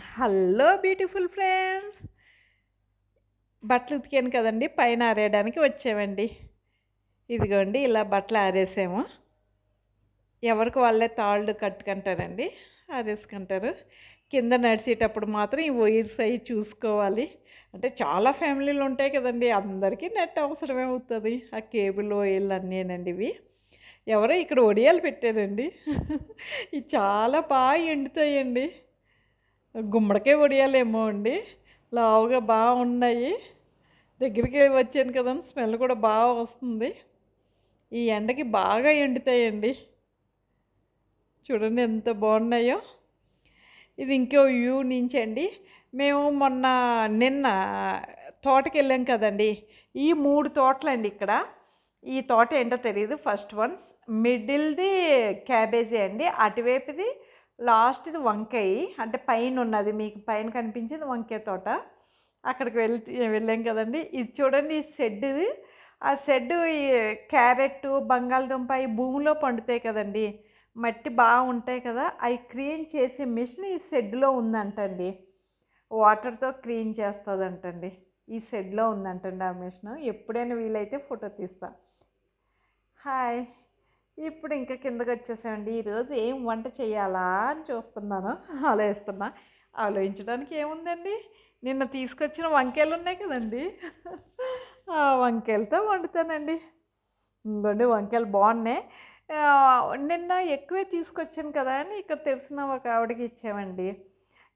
Hello beautiful friends. బట్టలు ఉతికాను కదండి పైన ఆరేయడానికి వచ్చామండి. ఇదిగోండి ఇలా బట్టలు ఆరేసాము. ఎవరికి వాళ్ళే తాళ్ళు కట్టుకుంటారండి ఆరేసుకుంటారు. కింద నడిచేటప్పుడు మాత్రం ఈ వైర్స్ అవి చూసుకోవాలి. అంటే చాలా ఫ్యామిలీలు ఉంటాయి కదండి అందరికీ నెట్ అవసరమే అవుతుంది. ఆ కేబుల్ వైర్లు అన్నీనండి ఇవి. ఎవరో ఇక్కడ ఒడియాలు పెట్టారండి. ఇవి చాలా బాగా ఎండుతాయండి. గుమ్మడికాయ వడియాలేమో అండి. లావుగా బాగా ఉన్నాయి దగ్గరికి వచ్చాను కదా స్మెల్ కూడా బాగా వస్తుంది. ఈ ఎండకి బాగా ఎండుతాయండి. చూడండి ఎంత బాగున్నాయో. ఇది ఇంకో వ్యూ నుంచి అండి. మేము మొన్న నిన్న తోటకి వెళ్ళాం కదండి. ఈ మూడు తోటలండి ఇక్కడ. ఈ తోట ఏంటో తెలియదు ఫస్ట్ వన్స్ మిడిల్ది క్యాబేజీ అండి. అటువైపుది లాస్ట్ది వంకాయ. అంటే పైన ఉన్నది మీకు పైన కనిపించేది వంకాయ తోట. అక్కడికి వెళ్ళి వెళ్ళాం కదండి. ఇది చూడండి ఈ షెడ్ ఇది ఆ షెడ్ ఈ క్యారెట్ బంగాళదుంప ఈ భూమిలో పండుతాయి కదండి. మట్టి బాగుంటాయి కదా. అవి క్లీన్ చేసే మిషన్ ఈ షెడ్లో ఉందంటండి. వాటర్తో క్లీన్ చేస్తుందంటండి. ఈ షెడ్లో ఉందంటండి ఆ మిషన్. ఎప్పుడైనా వీలైతే ఫోటో తీస్తా. హాయ్. ఇప్పుడు ఇంకా కిందకి వచ్చేసామండి ఈరోజు ఏం వంట చేయాలా అని చూస్తున్నాను. ఆలోచిస్తున్నా. ఆలోచించడానికి ఏముందండి? నిన్న తీసుకొచ్చిన వంకాయలు ఉన్నాయి కదండి. ఆ వంకాయలతో వండుతానండి. ఇంకోండి వంకాయలు బాగున్నాయి. నిన్న ఎక్కువే తీసుకొచ్చాను కదా అని ఇక్కడ తెలిసిన ఒక ఆవిడకి ఇచ్చామండి.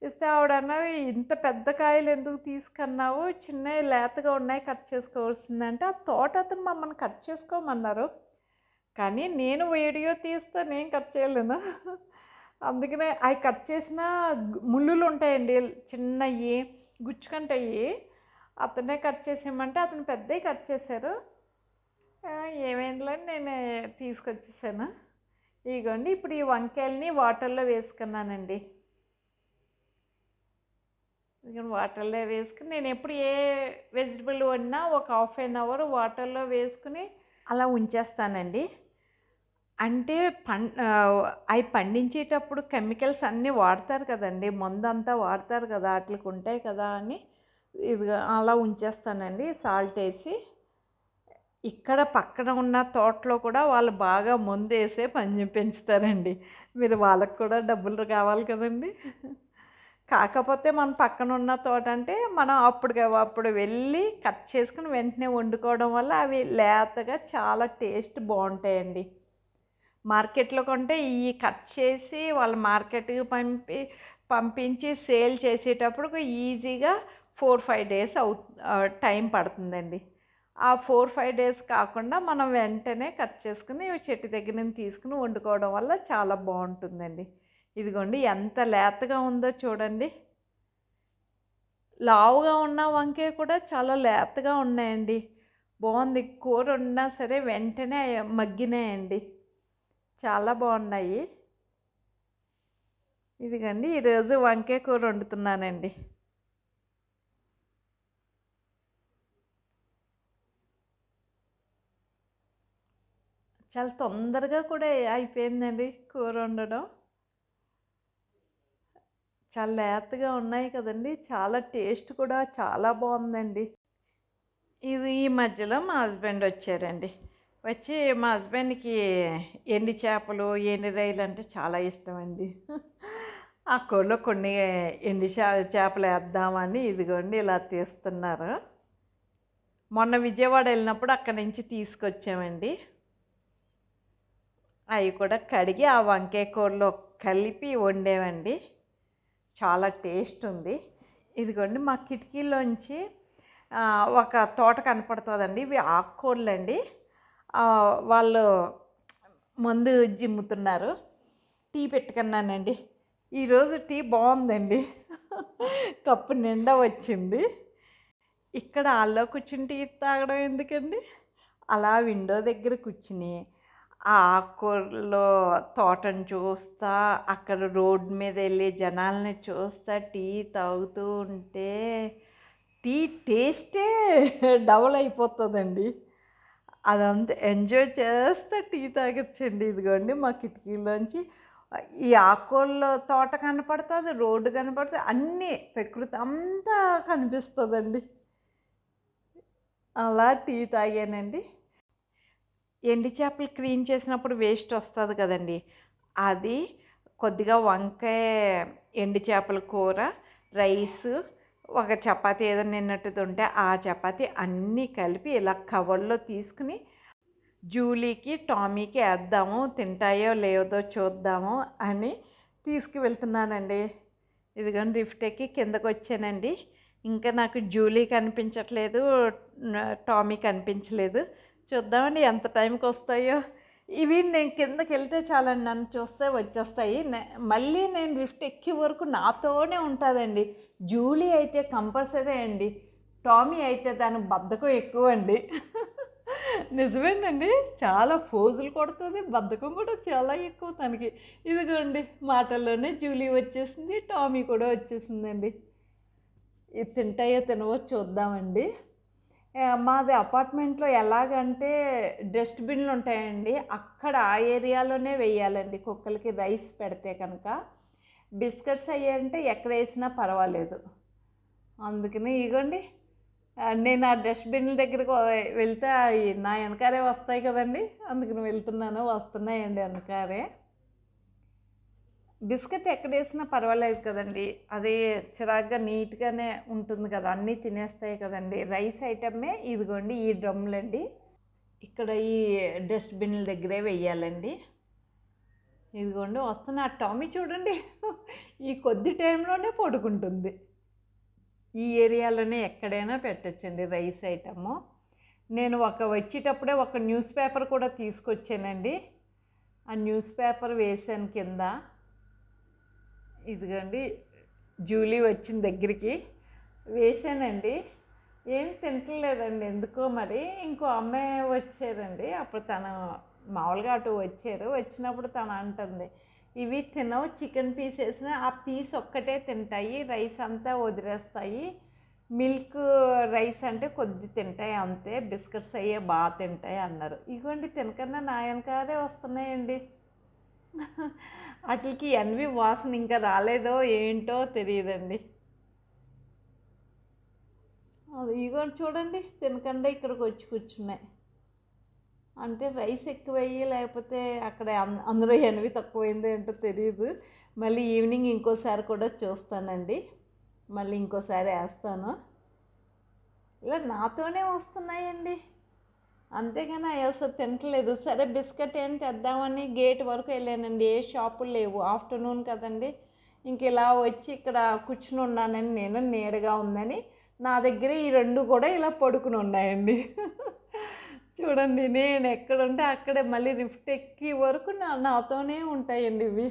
ఇస్తే ఆవిడ అన్నది ఇంత పెద్ద కాయలు ఎందుకు తీసుకున్నావు? చిన్నవి లేతగా ఉన్నాయి కట్ చేసుకోవాల్సిందంటే. ఆ తోట అతను మమ్మల్ని కట్ చేసుకోమన్నారు. కానీ నేను వీడియో తీస్తే నేను కట్ చేయలేను. అందుకనే అవి కట్ చేసిన ముళ్ళులు ఉంటాయండి చిన్నవి గుచ్చుకుంటాయి. అతనే కట్ చేసేయమంటే అతను పెద్దవి కట్ చేశారు. ఏమైందిలే నేను తీసుకొచ్చేసాను. ఇదిగోండి ఇప్పుడు ఈ వంకాయలని వాటర్లో వేసుకున్నానండి. వాటర్లో వేసుకుని నేను ఎప్పుడు ఏ వెజిటబుల్ వండినా ఒక హాఫ్ అన్ అవర్ వాటర్లో వేసుకుని అలా ఉంచేస్తానండి. అంటే పం అవి పండించేటప్పుడు కెమికల్స్ అన్నీ వాడతారు కదండి. మందు అంతా వాడతారు కదా వాటికి ఉంటాయి కదా అని ఇది అలా ఉంచేస్తానండి. సాల్ట్ వేసి ఇక్కడ పక్కన ఉన్న తోటలో కూడా వాళ్ళు బాగా మందు వేసే పని పెంచుతారండి మీరు వాళ్ళకి కూడా డబ్బులు కావాలి కదండి. కాకపోతే మన పక్కన ఉన్న తోట అంటే మనం అప్పుడు అప్పుడు వెళ్ళి కట్ చేసుకుని వెంటనే వండుకోవడం వల్ల అవి లేతగా చాలా టేస్ట్ బాగుంటాయండి. మార్కెట్లో కొంటే ఇవి కట్ చేసి వాళ్ళ మార్కెట్కి పంపి పంపించి సేల్ చేసేటప్పుడు ఈజీగా ఫోర్ ఫైవ్ డేస్ అవు టైం పడుతుందండి. ఆ ఫోర్ ఫైవ్ డేస్ కాకుండా మనం వెంటనే కట్ చేసుకుని చెట్టు దగ్గర నుంచి తీసుకుని వండుకోవడం వల్ల చాలా బాగుంటుందండి. ఇదిగోండి ఎంత లేతగా ఉందో చూడండి. లావుగా ఉన్న వంకాయ కూడా చాలా లేతగా ఉన్నాయండి. బాగుంది. కూర ఉన్నా సరే వెంటనే మగ్గినాయండి. చాలా బాగున్నాయి. ఇదిగండి ఈరోజు వంకాయ కూర వండుతున్నానండి. చాలా తొందరగా కూడా అయిపోయిందండి కూర వండడం. చాలా లేతగా ఉన్నాయి కదండి చాలా టేస్ట్ కూడా చాలా బాగుందండి. ఇది ఈ మధ్యలో మా హస్బెండ్ వచ్చారండి. వచ్చి మా హస్బెండ్కి ఎండి చేపలు ఎండి రైలు అంటే చాలా ఇష్టం అండి ఆ కోళ్ళు కొన్ని ఎండి చేపలు వేద్దామని ఇదిగోండి ఇలా తీస్తున్నారు. మొన్న విజయవాడ వెళ్ళినప్పుడు అక్కడి నుంచి తీసుకొచ్చామండి. అవి కూడా కడిగి ఆ వంకాయ కూరలో కలిపి వండేవండి చాలా టేస్ట్ ఉంది. ఇదిగోండి మా కిటికీలోంచి ఒక తోట కనపడుతుందండి. ఇవి ఆకుకూరలు అండి వాళ్ళు మందు జిమ్ముతున్నారు. టీ పెట్టుకున్నానండి. ఈరోజు టీ బాగుందండి. కప్పు నిండా వచ్చింది. ఇక్కడ ఆల్లో కూర్చుని టీ తాగడం ఎందుకండి? అలా విండో దగ్గర కూర్చుని ఆ ఆకుకూరలో తోటను చూస్తా అక్కడ రోడ్ మీద వెళ్ళే జనాలని చూస్తా టీ తాగుతూ ఉంటే టీ టేస్టే డబల్ అయిపోతుందండి. అదంతా ఎంజాయ్ చేస్తే టీ తాగొచ్చండి. ఇదిగోండి మా కిటికీలోంచి ఈ ఆకుకూరల తోట కనపడుతుంది రోడ్డు కనపడుతుంది అన్నీ ప్రకృతి అంతా కనిపిస్తుందండి. అలా టీ తాగానండి. ఎండి చేపలు క్లీన్ చేసినప్పుడు వేస్ట్ వస్తుంది కదండి. అది కొద్దిగా వంకాయ ఎండు చేపల కూర రైసు ఒక చపాతి ఏదైనా నిన్నట్టుది ఉంటే ఆ చపాతి అన్నీ కలిపి ఇలా కవర్లో తీసుకుని జూలీకి టామీకి వేద్దాము తింటాయో లేదో చూద్దాము అని తీసుకువెళ్తున్నానండి. ఇదిగోండి లిఫ్ట్ ఎక్కి కిందకు వచ్చానండి. ఇంకా నాకు జూలీ కనిపించట్లేదు టామీ కనిపించలేదు. చూద్దామండి ఎంత టైంకి వస్తాయో. ఇవి నేను కిందకి వెళ్తే చాలండి నన్ను చూస్తే వచ్చేస్తాయి. మళ్ళీ నేను లిఫ్ట్ ఎక్కే వరకు నాతోనే ఉంటుందండి. జూలీ అయితే కంపల్సరీ అండి. టామీ అయితే దాని బద్ధకం ఎక్కువ అండి నిజమేనండి చాలా ఫోజులు కొడుతుంది బద్ధకం కూడా చాలా ఎక్కువ తనకి. ఇదిగోండి మాటల్లోనే జూలీ వచ్చేసింది టామీ కూడా వచ్చేసిందండి. ఇది తింటాయో తినవో చూద్దామండి. మాది అపార్ట్మెంట్లో ఎలాగంటే డస్ట్బిన్లు ఉంటాయండి. అక్కడ ఆ ఏరియాలోనే వేయాలండి. కుక్కలకి రైస్ పెడితే కనుక. బిస్కెట్స్ అయ్యాయంటే ఎక్కడ వేసినా పర్వాలేదు. అందుకని ఇగోండి. నేను ఆ డస్ట్బిన్ల దగ్గరికి వెళ్తే నా వెనకారే వస్తాయి కదండి. అందుకని వెళ్తున్నాను. వస్తున్నాయండి వెనకారే బిస్కెట్ ఎక్కడ వేసినా పర్వాలేదు కదండి. అది చిరాగ్గా నీట్గానే ఉంటుంది కదా అన్నీ తినేస్తాయి కదండి. రైస్ ఐటమే ఇదిగోండి ఈ డ్రమ్లండి. ఇక్కడ ఈ డస్ట్బిన్ల దగ్గరే వెయ్యాలండి. ఇదిగోండి వస్తున్న. ఆ టామీ చూడండి ఈ కొద్ది టైంలోనే పడుకుంటుంది. ఈ ఏరియాలోనే ఎక్కడైనా పెట్టచ్చండి రైస్ ఐటము. నేను ఒక వచ్చేటప్పుడే ఒక న్యూస్ పేపర్ కూడా తీసుకొచ్చానండి. ఆ న్యూస్ పేపర్ వేసాను కింద. ఇదిగోండి జూలీ వచ్చిన దగ్గరికి వేసానండి ఏం తింటలేదండి ఎందుకో మరి ఇంకో అమ్మాయి వచ్చారండి. అప్పుడు తను మామూలుగా అటు వచ్చారు వచ్చినప్పుడు తను అంటుంది ఇవి తినవు చికెన్ పీస్ వేసిన ఆ పీస్ ఒక్కటే తింటాయి రైస్ అంతా వదిలేస్తాయి మిల్క్ రైస్ అంటే కొద్ది తింటాయి అంతే బిస్కెట్స్ అయ్యే బాగా తింటాయి అన్నారు. ఇగోండి తినకన్నా నా వెనకాలే వస్తున్నాయండి. వాటికి ఎన్వి వాసన ఇంకా రాలేదో ఏంటో తెలియదండి. అది ఇగో చూడండి తినకుండా ఇక్కడికి వచ్చి కూర్చున్నాయి అంటే రైస్ ఎక్కువయ్యి లేకపోతే అక్కడ అందులో ఎనవి తక్కువైందో ఏంటో తెలియదు మళ్ళీ ఈవినింగ్ ఇంకోసారి కూడా చూస్తానండి. మళ్ళీ ఇంకోసారి వేస్తాను. ఇలా నాతోనే వస్తున్నాయండి. అంతేగాని అసలు తినట్లేదు. సరే బిస్కెట్ ఏం తెద్దామని గేట్ వరకు వెళ్ళానండి. ఏ షాపులు లేవు. ఆఫ్టర్నూన్ కదండి. ఇంక ఇలా వచ్చి ఇక్కడ కూర్చుని ఉన్నానని నేను నేరుగా ఉందని. నా దగ్గర ఈ రెండు కూడా ఇలా పడుకుని ఉన్నాయండి. చూడండి నేను ఎక్కడుంటే అక్కడే మళ్ళీ లిఫ్ట్ ఎక్కి వరకు నా నాతోనే ఉంటాయండి ఇవి.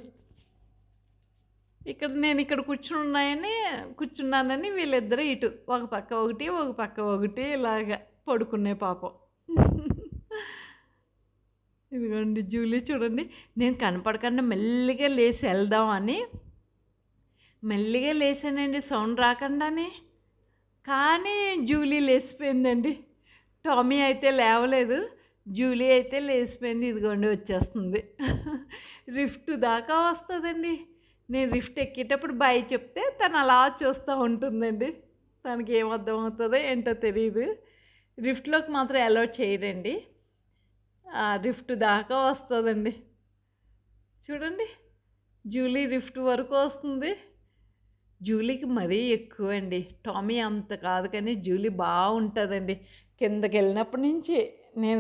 ఇక్కడ నేను ఇక్కడ కూర్చుని ఉన్నాయని కూర్చున్నానని వీళ్ళిద్దరూ ఇటు ఒక పక్క ఒకటి ఒక పక్క ఒకటి ఇలాగా పడుకునే పాపం. ఇదిగోండి జూలీ చూడండి. నేను కనపడకుండా మెల్లిగా లేచి వెళ్దామని మెల్లిగా లేచానండి సౌండ్ రాకుండానే. కానీ జూలీ లేచిపోయిందండి. టామీ అయితే లేవలేదు. జూలీ అయితే లేచిపోయింది. ఇదిగోండి వచ్చేస్తుంది. రిఫ్ట్ దాకా వస్తుందండి. నేను రిఫ్ట్ ఎక్కేటప్పుడు బాయ్ చెప్తే తను అలా చూస్తూ ఉంటుందండి. తనకి ఏం అర్థమవుతుందో ఏంటో తెలియదు రిఫ్ట్లోకి మాత్రం అలౌట్ చేయరండి. రిఫ్ట్ దాకా వస్తుందండి. చూడండి జూలీ రిఫ్ట్ వరకు వస్తుంది. జూలీకి మరీ ఎక్కువ అండి. టామీ అంత కాదు కానీ జూలీ బాగుంటుందండి. కిందకి వెళ్ళినప్పటి నుంచి నేను